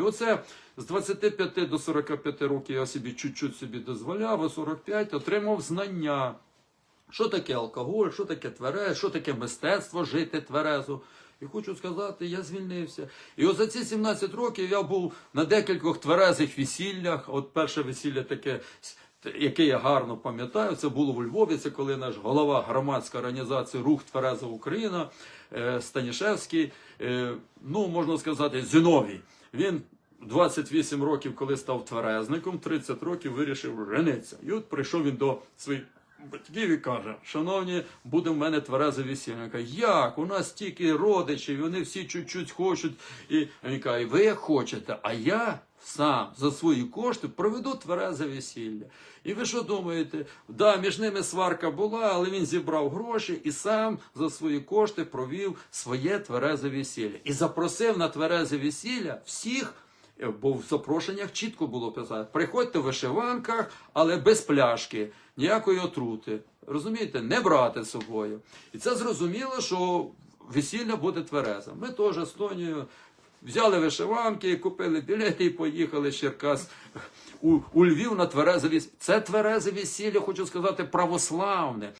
І оце з 25 до 45 років я собі чуть-чуть собі дозволяв, а 45 отримав знання. Що таке алкоголь, що таке тверез, що таке мистецтво жити тверезо. І хочу сказати, я звільнився. І от за ці 17 років я був на декількох тверезих весіллях. От перше весілля таке, яке я гарно пам'ятаю, це було у Львові. Це коли наш голова громадської організації Рух Твереза Україна е, Станішевський, е, ну можна сказати, Зіновій. Він 28 років, коли став тверезником, 30 років вирішив женитися. І от прийшов він до своїх батьків і каже: Шановні, буде в мене тверезе весілля. Він каже, як? У нас тільки родичі, вони всі чуть-чуть хочуть. І він каже, ви хочете, а я сам за свої кошти проведу тверезе весілля. І ви що думаєте? Да, між ними сварка була, але він зібрав гроші і сам за свої кошти провів своє тверезе весілля. І запросив на тверезе весілля всіх. Е, Бо в запрошеннях чітко було писати: приходьте в вишиванках, але без пляшки, ніякої отрути. Розумієте, не брати з собою. І це зрозуміло, що весілля буде тверезе. Ми теж з Тонією взяли вишиванки, купили білети і поїхали Черкас у, у Львів на тверезе весілля. Це тверезе весілля, хочу сказати, православне.